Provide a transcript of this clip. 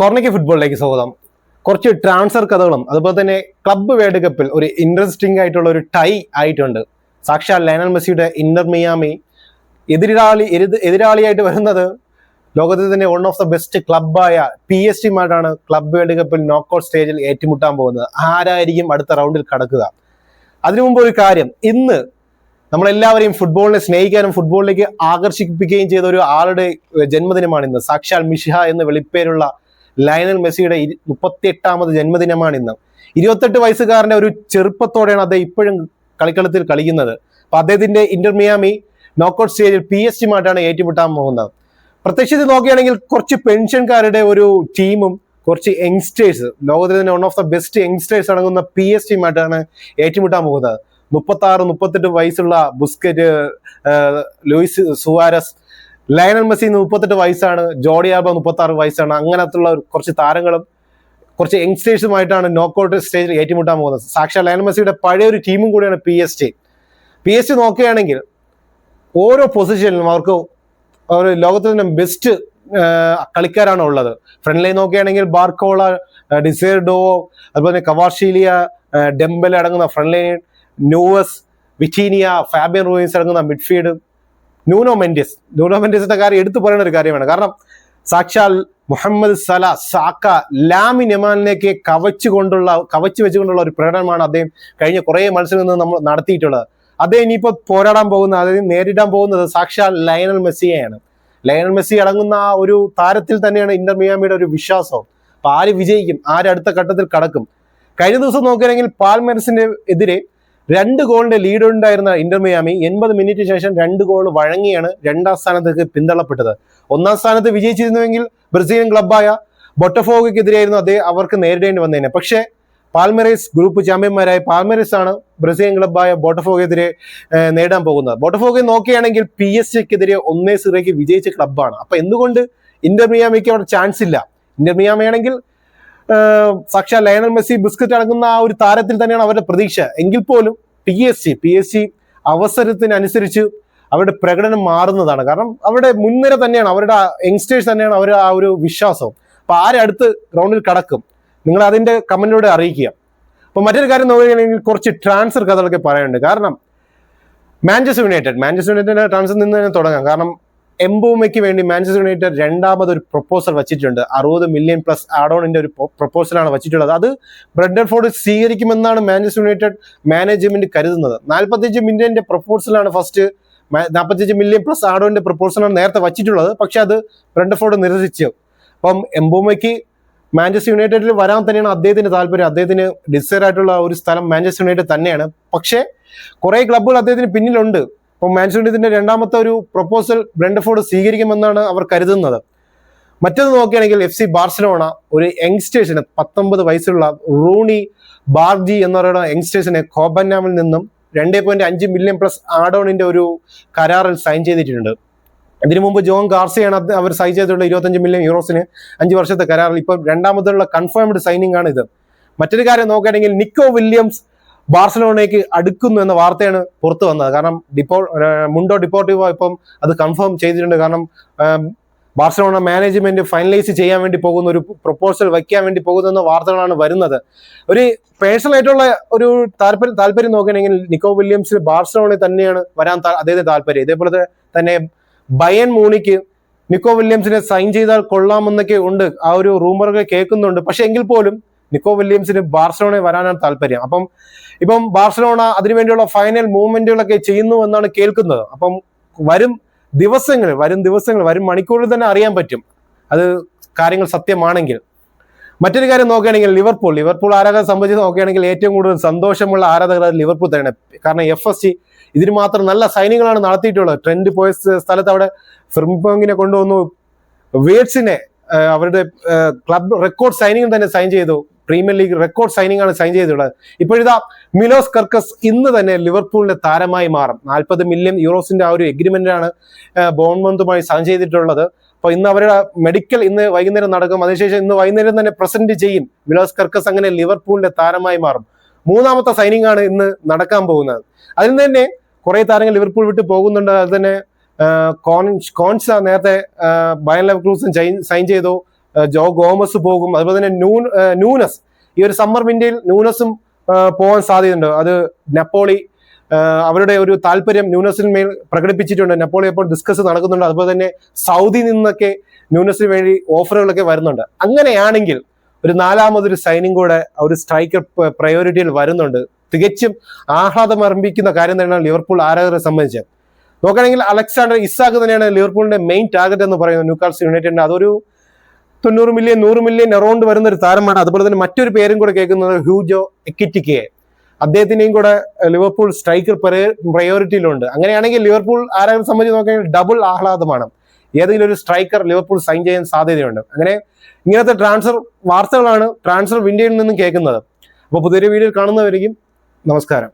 കോർണിക്ക് ഫുട്ബോളിലേക്ക് സ്വാഗതം. കുറച്ച് ട്രാൻസ്ഫർ കഥകളും അതുപോലെ തന്നെ ക്ലബ്ബ് വേൾഡ് കപ്പിൽ ഒരു ഇൻട്രസ്റ്റിംഗ് ആയിട്ടുള്ള ഒരു ടൈ ആയിട്ടുണ്ട്. സാക്ഷാൽ ലയനൽ മെസ്സിയുടെ ഇന്റർ മിയാമി. എതിരാളി എതിര് എതിരാളിയായിട്ട് വരുന്നത് ലോകത്തിൽ തന്നെ വൺ ഓഫ് ദ ബെസ്റ്റ് ക്ലബ്ബായ പി എസ് ടിയുമായിട്ടാണ് ക്ലബ്ബ് വേൾഡ് കപ്പിൽ നോക്കൌട്ട് സ്റ്റേജിൽ ഏറ്റുമുട്ടാൻ പോകുന്നത്. ആരായിരിക്കും അടുത്ത റൗണ്ടിൽ കടക്കുക? അതിനു മുമ്പ് ഒരു കാര്യം. ഇന്ന് നമ്മളെല്ലാവരെയും ഫുട്ബോളിനെ സ്നേഹിക്കാനും ഫുട്ബോളിലേക്ക് ആകർഷിപ്പിക്കുകയും ചെയ്ത ഒരു ആളുടെ ജന്മദിനമാണ് ഇന്ന്. സാക്ഷാൽ മിഷിഹ എന്ന് വെളിപ്പേരുള്ള ലയണൽ മെസ്സിയുടെ മുപ്പത്തി മുപ്പത്തിയെട്ടാമത് ജന്മദിനമാണ് ഇന്ന്. ഇരുപത്തെട്ട് വയസ്സുകാരന്റെ ഒരു ചെറുപ്പത്തോടെയാണ് അദ്ദേഹം ഇപ്പോഴും കളിക്കളത്തിൽ കളിക്കുന്നത്. അപ്പൊ അദ്ദേഹത്തിന്റെ ഇന്റർമിയാമി നോക്കൗട്ട് സ്റ്റേജിൽ പി എസ് ടിയുമായിട്ടാണ് ഏറ്റുമുട്ടാൻ പോകുന്നത്. പ്രത്യക്ഷത്തിൽ നോക്കുകയാണെങ്കിൽ കുറച്ച് പെൻഷൻകാരുടെ ഒരു ടീമും കുറച്ച് യങ്സ്റ്റേഴ്സ് ലോകത്തിലെ തന്നെ one of the best youngsters അടങ്ങുന്ന പി എസ് ടിയുമായിട്ടാണ് ഏറ്റുമുട്ടാൻ പോകുന്നത്. മുപ്പത്തി ആറ് മുപ്പത്തെട്ട് വയസ്സുള്ള Busquets Luis Suarez Lionel Messi മുപ്പത്തെട്ട് വയസ്സാണ് ജോഡി ആൽബ മുപ്പത്തി ആറ് വയസ്സാണ്. അങ്ങനത്തുള്ള കുറച്ച് താരങ്ങളും കുറച്ച് യങ്സ്റ്റേഴ്സുമായിട്ടാണ് നോക്കൗട്ട് സ്റ്റേജിൽ ഏറ്റുമുട്ടാൻ പോകുന്നത്. സാക്ഷാ ലയണൽ മെസ്സിയുടെ പഴയ ഒരു ടീമും കൂടിയാണ് P S T P S T നോക്കുകയാണെങ്കിൽ ഓരോ പൊസിഷനിലും അവർക്ക് ഒരു ലോകത്തിൽ തന്നെ ബെസ്റ്റ് കളിക്കാരാണ് ഉള്ളത്. ഫ്രണ്ട് ലൈൻ നോക്കുകയാണെങ്കിൽ ബാർക്കോള ഡിസേർഡോ അതുപോലെ തന്നെ കവാർഷീലിയ ഡെംബൽ അടങ്ങുന്ന front line Neves Vitinha Fabian Ruiz അടങ്ങുന്ന മിഡ്ഫീൽഡ് ന്യൂനോ മെൻഡിസ്. ന്യൂനോ മെൻഡിസിന്റെ കാര്യം എടുത്തു പറയുന്ന ഒരു കാര്യമാണ്. കാരണം സാക്ഷാൽ മുഹമ്മദ് സല സാക്ക ലാമി നെമാനിലേക്ക് കവച്ചു കൊണ്ടുള്ള കവച്ചു വെച്ചുകൊണ്ടുള്ള ഒരു പ്രകടനമാണ് അദ്ദേഹം കഴിഞ്ഞ കുറേ മത്സരങ്ങളിൽ നിന്ന് നമ്മൾ നടത്തിയിട്ടുള്ളത്. അദ്ദേഹം ഇനിയിപ്പോൾ പോരാടാൻ പോകുന്ന അതായത് നേരിടാൻ പോകുന്നത് സാക്ഷാൽ ലയനൽ മെസ്സിയെയാണ്. ലയനൽ മെസ്സി അടങ്ങുന്ന ആ ഒരു താരത്തിൽ തന്നെയാണ് ഇന്റർ മിയാമിയുടെ ഒരു വിശ്വാസം. അപ്പൊ ആര് വിജയിക്കും? ആര് അടുത്ത ഘട്ടത്തിൽ കടക്കും? കഴിഞ്ഞ ദിവസം നോക്കുകയാണെങ്കിൽ പാൽമെർസിന്റെ എതിരെ രണ്ട് ഗോളിന്റെ ലീഡ് ഉണ്ടായിരുന്ന ഇന്റർമിയാമി എൺപത് മിനിറ്റ് ശേഷം രണ്ട് ഗോൾ വഴങ്ങിയാണ് രണ്ടാം സ്ഥാനത്തേക്ക് പിന്തള്ളപ്പെട്ടത്. ഒന്നാം സ്ഥാനത്ത് വിജയിച്ചിരുന്നുവെങ്കിൽ ബ്രസീലിയൻ ക്ലബായ ബൊട്ടഫോഗയ്ക്കെതിരെയായിരുന്നു അദ്ദേഹം അവർക്ക് നേരിടേണ്ടി വന്നതിനെ പക്ഷേ പാൽമെറേസ് ഗ്രൂപ്പ് ചാമ്പ്യന്മാരായ പാൽമെറേസ് ആണ് ബ്രസീലിയൻ ക്ലബായ ബോട്ടഫോഗെതിരെ നേടാൻ പോകുന്നത്. ബോട്ടഫോഗെ നോക്കുകയാണെങ്കിൽ പി എസ് സിക്കെതിരെ ഒന്നേ സിറയ്ക്ക് വിജയിച്ച ക്ലബ്ബാണ് അപ്പൊ എന്തുകൊണ്ട് ഇന്റർമിയാമിക്ക് അവിടെ ചാൻസ് ഇല്ല? ഇന്റർ മിയാമയാണെങ്കിൽ ഏഹ്, സാക്ഷാൽ ലയണൽ മെസ്സി ബിസ്ക്കറ്റ് അടങ്ങുന്ന ആ ഒരു താരത്തിൽ തന്നെയാണ് അവരുടെ പ്രതീക്ഷ. എങ്കിൽ പോലും P S C P S C അവസരത്തിനനുസരിച്ച് അവരുടെ പ്രകടനം മാറുന്നതാണ്. കാരണം അവരുടെ മുൻനിര തന്നെയാണ് അവരുടെ യങ്സ്റ്റേഴ്സ് തന്നെയാണ് അവരുടെ ആ ഒരു വിശ്വാസം. അപ്പൊ ആരടുത്ത് ഗ്രൗണ്ടിൽ കടക്കും? നിങ്ങൾ അതിന്റെ കമന്റിലൂടെ അറിയിക്കുക. അപ്പൊ മറ്റൊരു കാര്യം നോക്കുകയാണെങ്കിൽ കുറച്ച് ട്രാൻസ്ഫർ കഥകളൊക്കെ പറയാനുണ്ട്. കാരണം മാഞ്ചസ്റ്റർ യുണൈറ്റഡ് മാഞ്ചസ്റ്റർ യുണൈറ്റഡിന്റെ ട്രാൻസ്ഫർ നിന്ന് തന്നെ തുടങ്ങാം. കാരണം എംബൂമയ്ക്ക് വേണ്ടി മാഞ്ചസ്റ്റർ യുണൈറ്റഡ് രണ്ടാമത് ഒരു പ്രപ്പോസൽ വെച്ചിട്ടുണ്ട്. അറുപത് മില്യൺ പ്ലസ് ആഡോണിന്റെ ഒരു പ്രപ്പോസലാണ് വെച്ചിട്ടുള്ളത്. അത് ബ്രെഡൻ ഫോർഡ് സ്വീകരിക്കുമെന്നാണ് മാഞ്ചസ്റ്റർ യുണൈറ്റഡ് മാനേജ്മെന്റ് കരുതുന്നത്. നാൽപ്പത്തിയഞ്ച് മില്യന്റെ പ്രപ്പോസലാണ് ഫസ്റ്റ് നാൽപ്പത്തിയഞ്ച് മില്യൺ പ്ലസ് ആഡോണിന്റെ പ്രപ്പോസലാണ് നേരത്തെ വച്ചിട്ടുള്ളത്. പക്ഷെ അത് ബ്രെഡൻ ഫോർഡ് നിരസിച്ചു. അപ്പം എംബൂമയ്ക്ക് മാഞ്ചസ്റ്റർ യുണൈറ്റഡിൽ വരാൻ തന്നെയാണ് അദ്ദേഹത്തിന്റെ താല്പര്യം. അദ്ദേഹത്തിന് ഡിസൈർ ആയിട്ടുള്ള ഒരു സ്ഥലം മാഞ്ചസ്റ്റർ യുണൈറ്റഡ് തന്നെയാണ്. പക്ഷേ കുറെ ക്ലബ്ബുകൾ അദ്ദേഹത്തിന് പിന്നിലുണ്ട്. അപ്പം മാഞ്ചസ്റ്റർ യുണൈറ്റഡിന്റെ രണ്ടാമത്തെ ഒരു പ്രപ്പോസൽ ബ്രണ്ടഫോർഡ് സ്വീകരിക്കുമെന്നാണ് അവർ കരുതുന്നത്. മറ്റൊന്ന് നോക്കുകയാണെങ്കിൽ എഫ് സി ബാർസലോണ ഒരു യങ്സ്റ്റേഴ്സിന് പത്തൊമ്പത് വയസ്സുള്ള റൂണി ബാർജി എന്ന് പറയുന്ന യങ്സ്റ്റേഴ്സിനെ കോബന്നാമിൽ നിന്നും രണ്ടേ പോയിന്റ് അഞ്ച് മില്യൺ പ്ലസ് ആഡോണിന്റെ ഒരു കരാറിൽ സൈൻ ചെയ്തിട്ടുണ്ട്. ഇതിനു മുമ്പ് ജോൺ ഗാർസിയാണ് അവർ സൈൻ ചെയ്തിട്ടുള്ള ഇരുപത്തഞ്ച് മില്യൺ യൂറോസിന് അഞ്ച് വർഷത്തെ കരാറിൽ. ഇപ്പം രണ്ടാമതുള്ള കൺഫേംഡ് സൈനിങ് ആണ് ഇത് മറ്റൊരു കാര്യം നോക്കുകയാണെങ്കിൽ നിക്കോ വില്യംസ് ബാർസലോണയ്ക്ക് അടുക്കുന്നു എന്ന വാർത്തയാണ് പുറത്തു വന്നത്. കാരണം ഡിപ്പോ മുണ്ടോ ഡിപ്പോർട്ടിവോ ഇപ്പം അത് കൺഫേം ചെയ്തിട്ടുണ്ട്. കാരണം ബാർസലോണ മാനേജ്മെന്റ് ഫൈനലൈസ് ചെയ്യാൻ വേണ്ടി പോകുന്ന ഒരു പ്രൊപ്പോസൽ വയ്ക്കാൻ വേണ്ടി പോകുന്ന വാർത്തകളാണ് വരുന്നത്. ഒരു പേഴ്സണൽ ആയിട്ടുള്ള ഒരു താല്പര്യം താല്പര്യം നോക്കുകയാണെങ്കിൽ നിക്കോ വില്യംസ് ബാർസലോണയിൽ തന്നെയാണ് വരാൻ അദ്ദേഹത്തിന് താല്പര്യം. ഇതേപോലെ തന്നെ ബയൻ മൂണിക്ക് നിക്കോ വില്യംസിനെ സൈൻ ചെയ്താൽ കൊള്ളാമെന്നൊക്കെ ഉണ്ട്. ആ ഒരു റൂമറുകൾ കേൾക്കുന്നുണ്ട്. പക്ഷെ എങ്കിൽ പോലും നിക്കോ വില്യംസിന് ബാർസലോണയിൽ വരാനാണ് താല്പര്യം. അപ്പം ഇപ്പം ബാർസലോണ അതിനുവേണ്ടിയുള്ള ഫൈനൽ മൂവ്മെന്റുകളൊക്കെ ചെയ്യുന്നു എന്നാണ് കേൾക്കുന്നത്. അപ്പം വരും ദിവസങ്ങൾ വരും ദിവസങ്ങൾ വരും മണിക്കൂറിൽ തന്നെ അറിയാൻ പറ്റും. അത് കാര്യങ്ങൾ സത്യമാണെങ്കിൽ. മറ്റൊരു കാര്യം നോക്കുകയാണെങ്കിൽ ലിവർപൂൾ. ലിവർപൂൾ ആരാധകരെ സംബന്ധിച്ച് നോക്കുകയാണെങ്കിൽ ഏറ്റവും കൂടുതൽ സന്തോഷമുള്ള ആരാധകർ ലിവർപൂൾ തന്നെയാണ്. കാരണം എഫ് എസ് സി ഇതിന് മാത്രം നല്ല സൈനികളാണ് നടത്തിയിട്ടുള്ളത്. ട്രെൻഡ് പോയ സ്ഥ- സ്ഥലത്ത് അവിടെ ഫിർമ്പോങ്ങിനെ കൊണ്ടുവന്നു. വേഡ്സിനെ അവരുടെ ക്ലബ് റെക്കോർഡ് സൈനിങ് തന്നെ സൈൻ ചെയ്തു. പ്രീമിയർ ലീഗ് റെക്കോർഡ് സൈനിങ് ആണ് സൈൻ ചെയ്തിട്ടുള്ളത്. ഇപ്പോഴിതാ മിലോസ് കർക്കസ് ഇന്ന് തന്നെ ലിവർപൂളിന്റെ താരമായി മാറും. നാൽപ്പത് മില്യൺ യൂറോസിന്റെ ആ ഒരു എഗ്രിമെന്റ് ആണ് ബോൺമന്തുമായി സൈൻ ചെയ്തിട്ടുള്ളത്. അപ്പൊ ഇന്ന് അവരുടെ മെഡിക്കൽ ഇന്ന് വൈകുന്നേരം നടക്കും. അതിനുശേഷം ഇന്ന് വൈകുന്നേരം തന്നെ പ്രസന്റ് ചെയ്യും. മിലോസ് കർക്കസ് അങ്ങനെ ലിവർപൂളിന്റെ താരമായി മാറും. മൂന്നാമത്തെ സൈനിങ് ആണ് ഇന്ന് നടക്കാൻ പോകുന്നത്. അതിൽ തന്നെ കുറെ താരങ്ങൾ ലിവർപൂൾ വിട്ട് പോകുന്നുണ്ട്. അത് തന്നെ കോൺസ് നേരത്തെ ബയൻ ലെവ് ക്രൂസും സൈൻ ചെയ്തു. ജോ ഗോമസ് പോകും. അതുപോലെ തന്നെ നൂൻ നൂനസ്. ഈ ഒരു സമ്മർ വിൻഡിയിൽ നൂനസും പോകാൻ സാധ്യതയുണ്ട്. അത് നെപ്പോളി അവരുടെ ഒരു താല്പര്യം ന്യൂനസിന്മേൽ പ്രകടിപ്പിച്ചിട്ടുണ്ട്. നപ്പോളി എപ്പോൾ ഡിസ്കസ് നടക്കുന്നുണ്ട്. അതുപോലെ തന്നെ സൗദി നിന്നൊക്കെ ന്യൂനസിന് വേണ്ടി ഓഫറുകളൊക്കെ വരുന്നുണ്ട്. അങ്ങനെയാണെങ്കിൽ ഒരു നാലാമതൊരു സൈനിങ് കൂടെ ഒരു സ്ട്രൈക്കർ പ്രയോറിറ്റിയിൽ വരുന്നുണ്ട്. തികച്ചും ആഹ്ലാദം അർപ്പിക്കുന്ന കാര്യം തന്നെയാണ് ലിവർപൂൾ ആരാധകരെ സംബന്ധിച്ച്. നോക്കുകയാണെങ്കിൽ അലക്സാണ്ടർ ഇസാഖ് തന്നെയാണ് ലിവർപൂളിന്റെ മെയിൻ ടാർഗറ്റ് എന്ന് പറയുന്നത്. ന്യൂക്കാൾസ് യുണൈറ്റഡിന്റെ അതൊരു തൊണ്ണൂറ് മില്യൺ നൂറ് മില്യൺ എറൗണ്ട് വരുന്ന ഒരു താരമാണ്. അതുപോലെ തന്നെ മറ്റൊരു പേരും കൂടെ കേൾക്കുന്നത് ഹ്യൂജോ എക്കിറ്റിക്കെ അദ്ദേഹത്തിന്റെയും കൂടെ ലിവർപൂൾ സ്ട്രൈക്കർ പ്രയോറിറ്റിയിലുണ്ട്. അങ്ങനെയാണെങ്കിൽ ലിവർപൂൾ ആരാധകരെ സംബന്ധിച്ച് നോക്കുകയാണെങ്കിൽ ഡബിൾ ആഹ്ലാദമാണ്. ഏതെങ്കിലും ഒരു സ്ട്രൈക്കർ ലിവർപൂൾ സൈൻ ചെയ്യാൻ സാധ്യതയുണ്ട്. അങ്ങനെ ഇങ്ങനത്തെ ട്രാൻസ്ഫർ വാർത്തകളാണ് ട്രാൻസ്ഫർ വിൻഡോയിൽ നിന്നും കേൾക്കുന്നത്. അപ്പോൾ പുതിയൊരു വീഡിയോയിൽ കാണുന്നവരെയും നമസ്കാരം.